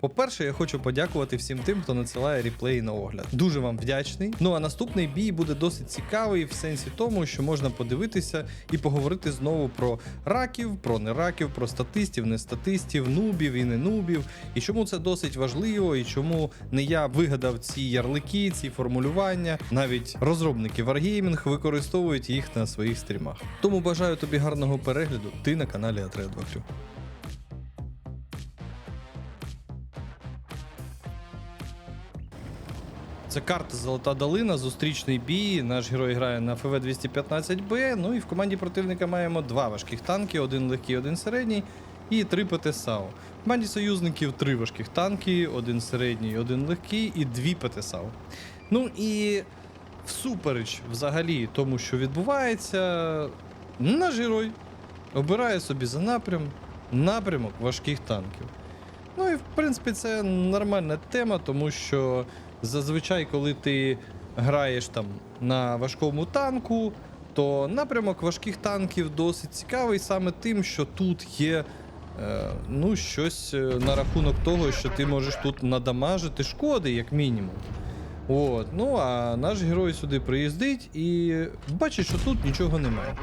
По-перше, я хочу подякувати всім тим, хто надсилає реплеї на огляд. Дуже вам вдячний. Ну а наступний бій буде досить цікавий в сенсі тому, що можна подивитися і поговорити знову про раків, про не раків, про статистів, не статистів, нубів і не нубів. І чому це досить важливо, і чому не я вигадав ці ярлики, ці формулювання. Навіть розробники Wargaming використовують їх на своїх стрімах. Тому бажаю тобі гарного перегляду. Ти на каналі Атрея Це карта Золота Долина, зустрічний бій. Наш герой грає на ФВ 215Б. Ну і в команді противника маємо два важких танки: один легкий, один середній, і три ПТ САУ. В команді союзників три важких танки, один середній, один легкий і дві ПТ САУ. Ну і всупереч взагалі тому, що відбувається, наш герой обирає собі за напрям напрямок важких танків. Ну і в принципі це нормальна тема, тому що зазвичай, коли ти граєш там на важкому танку, то напрямок важких танків досить цікавий саме тим, що тут є е, ну, щось е, на рахунок того, що ти можеш тут надамажити шкоди, як мінімум. От, ну а наш герой сюди приїздить і бачить, що тут нічого немає.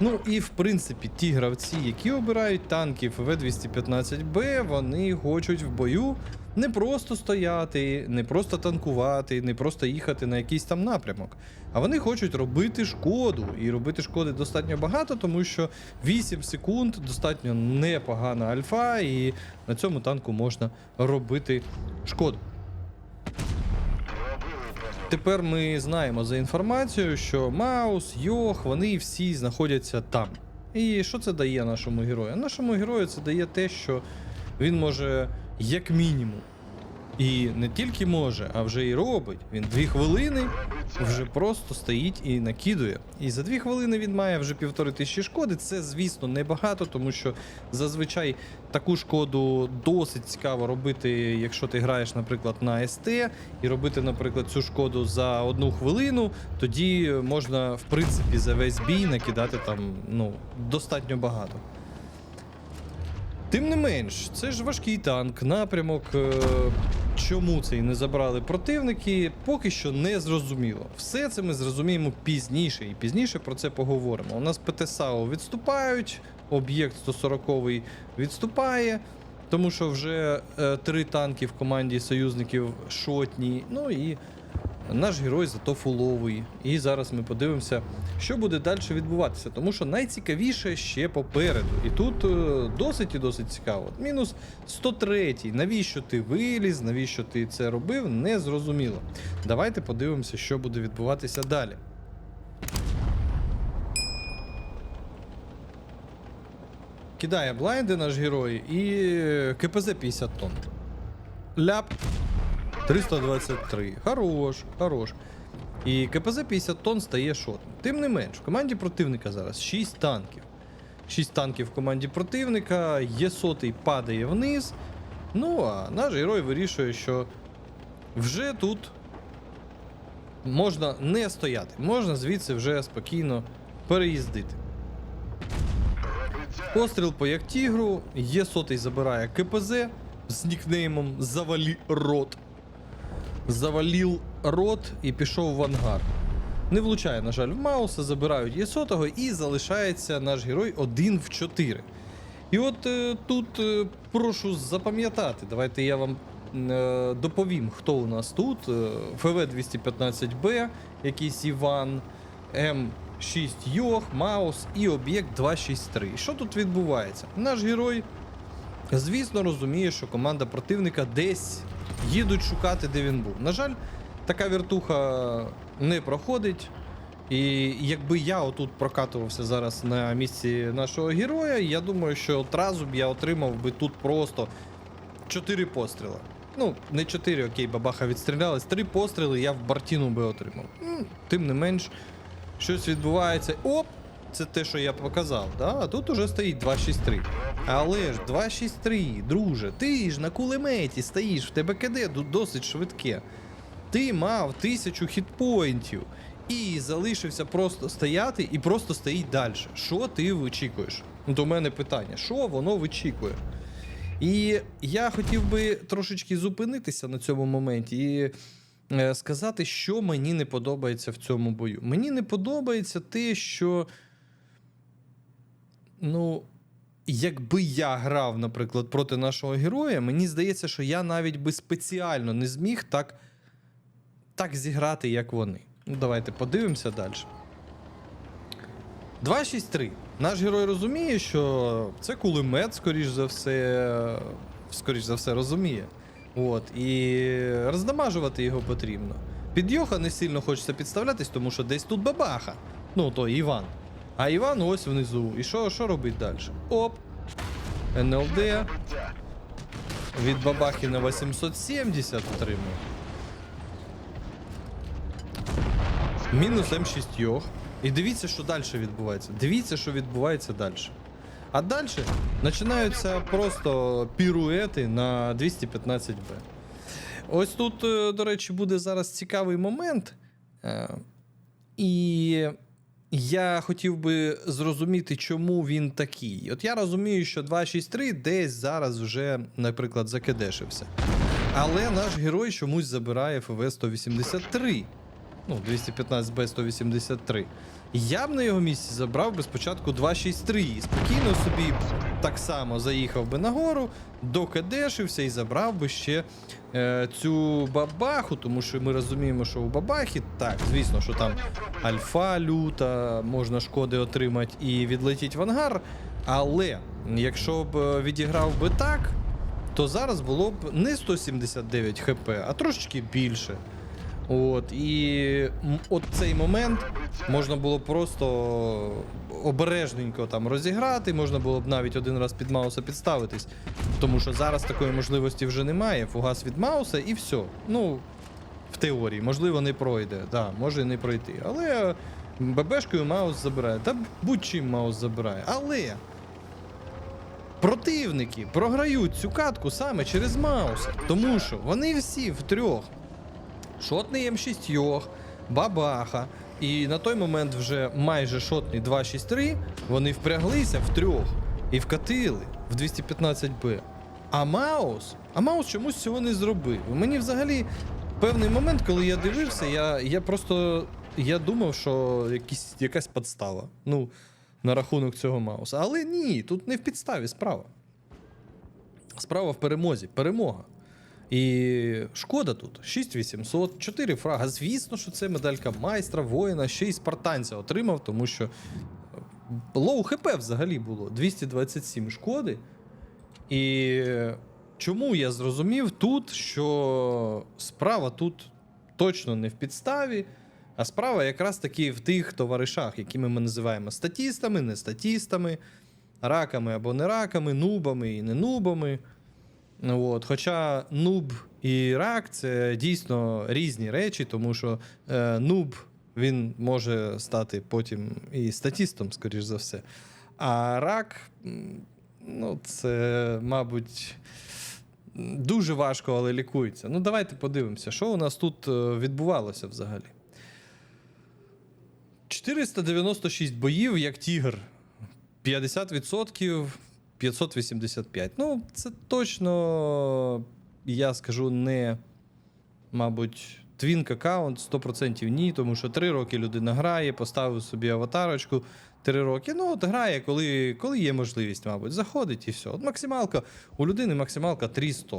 Ну і в принципі, ті гравці, які обирають танки ФВ-215Б, вони хочуть в бою не просто стояти, не просто танкувати, не просто їхати на якийсь там напрямок. А вони хочуть робити шкоду. І робити шкоди достатньо багато, тому що 8 секунд достатньо непогана альфа, і на цьому танку можна робити шкоду. Тепер ми знаємо за інформацією, що Маус, Йох, вони всі знаходяться там. І що це дає нашому герою? Нашому герою це дає те, що він може, як мінімум, і не тільки може, а вже і робить. Він дві хвилини вже просто стоїть і накидує. І за дві хвилини він має вже півтори тисячі шкоди. Це, звісно, небагато, тому що зазвичай таку шкоду досить цікаво робити, якщо ти граєш, наприклад, на СТ, і робити, наприклад, цю шкоду за одну хвилину, тоді можна, в принципі, за весь бій накидати там ну, достатньо багато. Тим не менш, це ж важкий танк, напрямок. е, Чому цей не забрали противники, поки що не зрозуміло. Все це ми зрозуміємо пізніше, і пізніше про це поговоримо. У нас ПТСАУ відступають, об'єкт 140 відступає, тому що вже е, три танки в команді союзників шотні. Ну і наш герой зато фуловий. І зараз ми подивимося, що буде далі відбуватися. Тому що найцікавіше ще попереду. І тут е, досить і досить цікаво. Мінус 103. Навіщо ти виліз, навіщо ти це робив, не зрозуміло. Давайте подивимося, що буде відбуватися далі. Кидає блайнди наш герой і КПЗ 50 тонн. Ляп. 323. Хорош, хорош. І КПЗ 50 тонн стає шотним. Тим не менш, в команді противника зараз 6 танків. 6 танків в команді противника, є сотий падає вниз. Ну а наш герой вирішує, що вже тут можна не стояти, можна звідси вже спокійно переїздити. Постріл по як тігру, є сотий забирає КПЗ з нікнеймом Завалі Рот. Завалів рот і пішов в ангар. Не влучає, на жаль, в Мауса, забирають Єсотого і залишається наш герой один в 4. І от е, тут е, прошу запам'ятати, давайте я вам е, доповім, хто у нас тут. Е, ФВ-215Б, якийсь Іван, М6 Йох, Маус і об'єкт 263. Що тут відбувається? Наш герой Звісно, розуміє, що команда противника десь їдуть шукати, де він був. На жаль, така віртуха не проходить. І якби я отут прокатувався зараз на місці нашого героя, я думаю, що одразу б я отримав би тут просто 4 постріли. Ну, не 4, окей, бабаха відстрілялась, 3 постріли я в Бартіну би отримав. Тим не менш, щось відбувається. Оп! Це те, що я показав, да? а тут уже стоїть 263. Але ж 263, друже, ти ж на кулеметі стоїш, в тебе КД досить швидке. Ти мав тисячу хітпоінтів і залишився просто стояти і просто стоїть далі. Що ти вичікуєш? До мене питання, що воно вичікує? І я хотів би трошечки зупинитися на цьому моменті і е, сказати, що мені не подобається в цьому бою. Мені не подобається те, що. Ну, якби я грав, наприклад, проти нашого героя, мені здається, що я навіть би спеціально не зміг так, так зіграти, як вони. Ну, давайте подивимося далі. 2-6-3. Наш герой розуміє, що це кулемет, скоріш за все, скоріш за все, розуміє. От, і роздамажувати його потрібно. Під Йоха не сильно хочеться підставлятись, тому що десь тут бабаха. Ну, то Іван. А Іван ось внизу. І що, що робить далі? Оп. НЛД. Від бабахи на 870 отримує. Мінус М6 Йох. І дивіться, що далі відбувається. Дивіться, що відбувається далі. А далі починаються просто піруети на 215Б. Ось тут, е, до речі, буде зараз цікавий момент. Е, І я хотів би зрозуміти, чому він такий. От я розумію, що 263 десь зараз вже, наприклад, закидешився. Але наш герой чомусь забирає ФВ 183. Ну, 215Б 183. Я б на його місці забрав би спочатку 263 і спокійно собі так само заїхав би нагору, докадешився і забрав би ще е, цю бабаху, тому що ми розуміємо, що у бабахі, так, звісно, що там альфа люта, можна шкоди отримати і відлетіть в ангар. Але якщо б е, відіграв би так, то зараз було б не 179 хп, а трошечки більше. От, і от цей момент можна було просто обережненько там розіграти, можна було б навіть один раз під Мауса підставитись. Тому що зараз такої можливості вже немає. Фугас від Мауса і все. Ну, в теорії, можливо, не пройде. Да, може і не пройти. Але ББшкою Маус забирає. Та будь-чим Маус забирає. Але противники програють цю катку саме через Мауса. Тому що вони всі втрьох шотний М6 Йох, Бабаха. І на той момент вже майже шотний 263, вони впряглися в трьох і вкатили в 215Б. А Маус, а Маус чомусь цього не зробив. Мені взагалі певний момент, коли я дивився, я, я просто я думав, що якісь, якась подстава. Ну, на рахунок цього Мауса. Але ні, тут не в підставі справа. Справа в перемозі. Перемога. І шкода тут 6800, 4 фрага. Звісно, що це медалька майстра, воїна, ще й спартанця отримав, тому що е, лоу ХП взагалі було 227 шкоди. І чому я зрозумів тут, що справа тут точно не в підставі, а справа якраз таки в тих товаришах, якими ми називаємо статістами, не статістами, раками або не раками, нубами і не нубами. Ну, От. Хоча нуб і рак це дійсно різні речі, тому що е, нуб він може стати потім і статістом, скоріш за все. А рак, ну, це, мабуть, дуже важко, але лікується. Ну, давайте подивимося, що у нас тут е, відбувалося взагалі. 496 боїв, як тігр. 50%. 585. Ну, це точно, я скажу, не, мабуть, твінк аккаунт 100% ні, тому що 3 роки людина грає, поставив собі аватарочку. 3 роки. Ну, от грає, коли, коли є можливість, мабуть, заходить і все. От максималка, у людини максималка 300.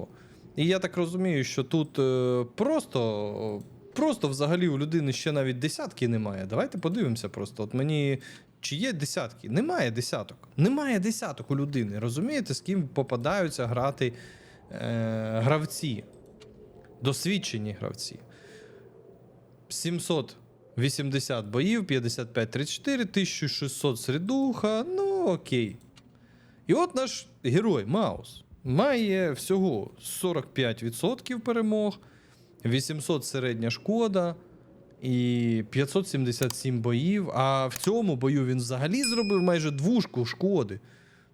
І я так розумію, що тут е, просто. Просто взагалі у людини ще навіть десятки немає. Давайте подивимося просто. От мені чи є десятки? Немає десяток. Немає десяток у людини. Розумієте, з ким попадаються грати е, гравці, досвідчені гравці. 780 боїв, 55-34, 1600 середуха. Ну окей. І от наш герой Маус має всього 45% перемог, 800 середня шкода і 577 боїв. А в цьому бою він взагалі зробив майже двушку шкоди.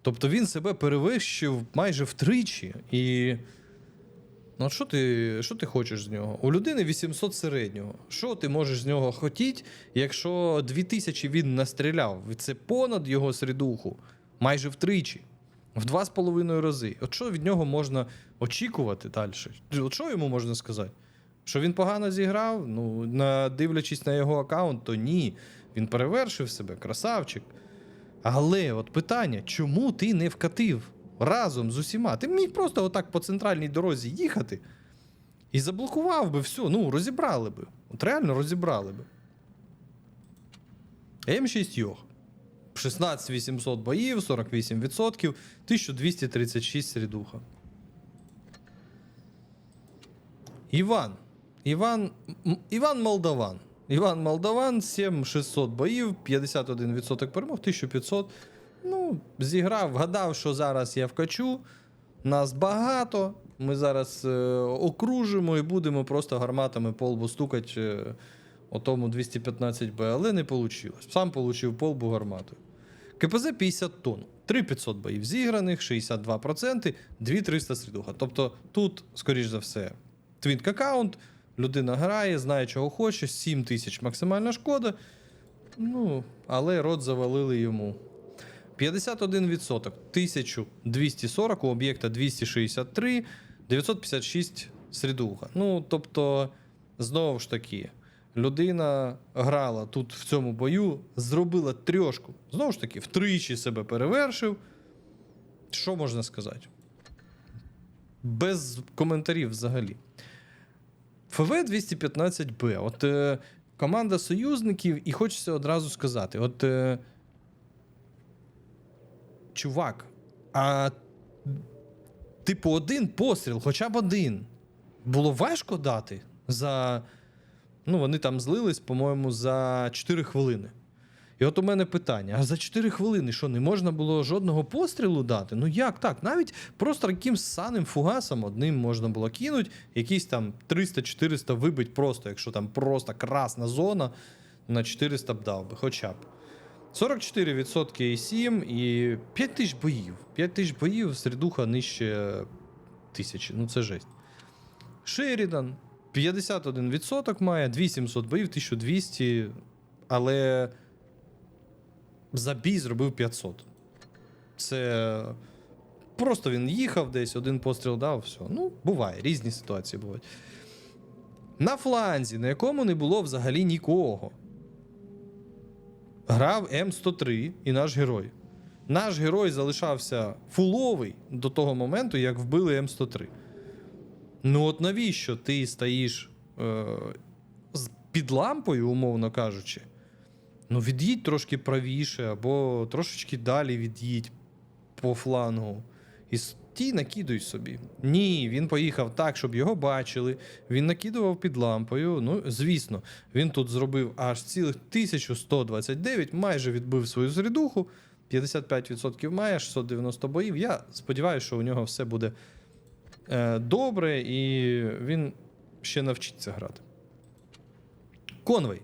Тобто він себе перевищив майже втричі. І. Ну, що ти, що ти хочеш з нього? У людини 800 середнього. Що ти можеш з нього хотіти, якщо 2000 він настріляв? Це понад його середуху. Майже втричі. В два з половиною рази. От що від нього можна очікувати далі? От що йому можна сказати? Що він погано зіграв? Ну, на, дивлячись на його аккаунт, то ні. Він перевершив себе, красавчик. Але от питання, чому ти не вкатив разом з усіма? Ти міг просто отак по центральній дорозі їхати і заблокував би все. Ну, розібрали би. От реально розібрали би. М6 Йох. 16 800 боїв, 48%, 1236 середуха. Іван. Іван, Іван Молдаван. Іван Молдаван, 7600 боїв, 51% перемог, 1500. Ну, зіграв, вгадав, що зараз я вкачу. Нас багато. Ми зараз е, окружимо і будемо просто гарматами по лбу стукати е, отому 215Б, але не вийшло. Сам отримав полбу гарматою. КПЗ 50 тонн, 3500 боїв зіграних, 62%, 2300 слідуха. Тобто тут, скоріш за все, твінк аккаунт, людина грає, знає, чого хоче, 7 тисяч максимальна шкода. Ну, але рот завалили йому. 51%, 1240, у об'єкта 263, 956 середуха. Ну, тобто, знову ж таки, людина грала тут в цьому бою, зробила трьошку. Знову ж таки, втричі себе перевершив. Що можна сказати? Без коментарів взагалі. ФВ 215Б. От е, команда союзників, і хочеться одразу сказати: от. Е, чувак, а типу, один постріл, хоча б один. Було важко дати за. Ну, вони там злились, по-моєму, за 4 хвилини. І от у мене питання: а за 4 хвилини що, не можна було жодного пострілу дати? Ну як так? Навіть просто якимсь саним фугасом одним можна було кинути, якісь там 300-400 вибить просто, якщо там просто красна зона, на 400 б дав би, хоча б. 44% і 7 і 5 тисяч боїв. 5 тисяч боїв, середуха нижче тисячі. Ну це жесть. Шерідан 51% має, 2700 боїв, 1200, але за бій зробив 500. Це просто він їхав десь, один постріл дав, все. Ну, буває, різні ситуації бувають. На фланзі, на якому не було взагалі нікого. Грав М103 і наш герой. Наш герой залишався фуловий до того моменту, як вбили М103. Ну, от навіщо ти стоїш е, під лампою, умовно кажучи? Ну, від'їдь трошки правіше, або трошечки далі від'їдь по флангу. І стій, накидуй собі. Ні, він поїхав так, щоб його бачили. Він накидував під лампою. Ну, звісно, він тут зробив аж цілих 1129, майже відбив свою середуху. 55% має, 690 боїв. Я сподіваюся, що у нього все буде е, добре, і він ще навчиться грати. Конвей.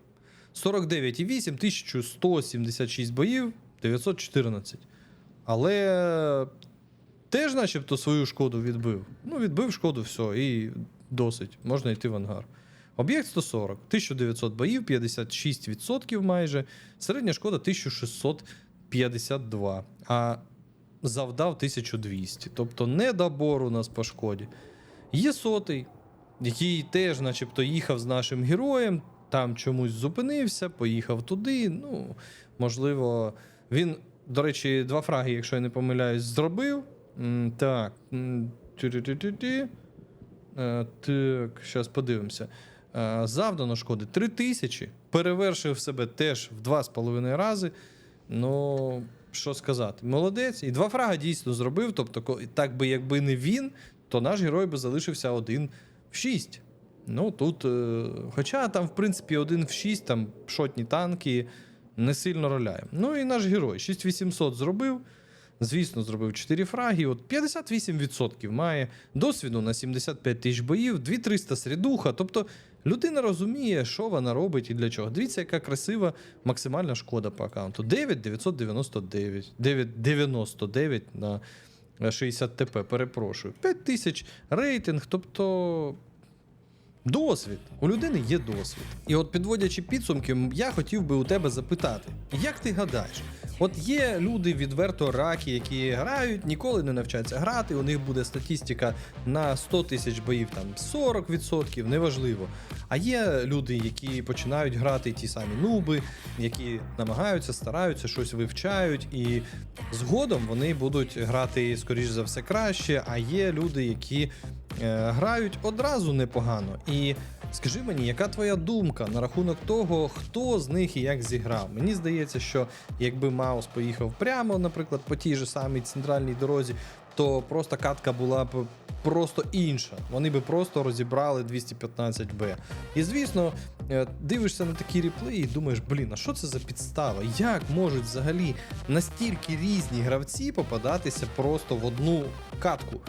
49,8, 1176 боїв, 914. Але теж, начебто, свою шкоду відбив. Ну, відбив шкоду, все, і досить. Можна йти в ангар. Об'єкт 140, 1900 боїв, 56% майже. Середня шкода 1652, а завдав 1200. Тобто недобор у нас по шкоді. Є сотий, який теж, начебто, їхав з нашим героєм, там чомусь зупинився, поїхав туди. Ну, можливо, він, до речі, два фраги, якщо я не помиляюсь, зробив. Так. Е, Так, зараз подивимося. Е, Завдано шкоди 3000. Перевершив себе теж в 2,5 рази. Ну, що сказати, молодець. І два фрага дійсно зробив. Тобто, так би, якби не він, то наш герой би залишився один в 6. Ну тут, е, хоча там, в принципі, один в 6, там шотні танки не сильно роляє. Ну і наш герой 6800 зробив. Звісно, зробив 4 фраги. От 58% має досвіду на 75 тисяч боїв, 2300 середуха. Тобто людина розуміє, що вона робить і для чого. Дивіться, яка красива максимальна шкода по аккаунту. 9999. 999 на 60 ТП, перепрошую. 5000 рейтинг, тобто Досвід. У людини є досвід. І от підводячи підсумки, я хотів би у тебе запитати, як ти гадаєш? От є люди відверто раки, які грають, ніколи не навчаться грати. У них буде статистика на 100 тисяч боїв, там 40%, неважливо. А є люди, які починають грати ті самі нуби, які намагаються, стараються, щось вивчають, і згодом вони будуть грати, скоріш за все, краще. А є люди, які грають одразу непогано. І скажи мені, яка твоя думка на рахунок того, хто з них і як зіграв? Мені здається, що якби Маус поїхав прямо, наприклад, по тій же самій центральній дорозі, то просто катка була б просто інша. Вони би просто розібрали 215Б. І звісно, е, дивишся на такі реплеї і думаєш, блін, а що це за підстава? Як можуть взагалі настільки різні гравці попадатися просто в одну катку?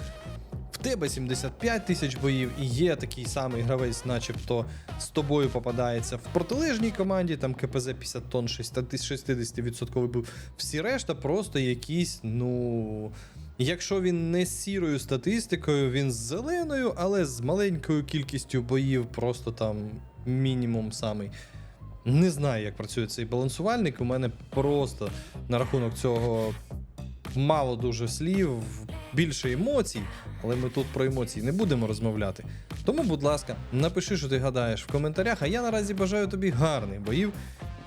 В тебе 75 тисяч боїв, і є такий самий гравець, начебто з тобою попадається в протилежній команді, там КПЗ 50 тонн, 60% був. Всі решта просто якісь, ну. Якщо він не з сірою статистикою, він з зеленою, але з маленькою кількістю боїв, просто там мінімум самий. Не знаю, як працює цей балансувальник. У мене просто на рахунок цього мало дуже слів, більше емоцій, але ми тут про емоції не будемо розмовляти. Тому, будь ласка, напиши, що ти гадаєш в коментарях, а я наразі бажаю тобі гарних боїв,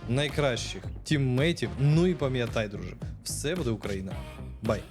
найкращих тіммейтів. Ну і пам'ятай, друже, все буде Україна. Бай!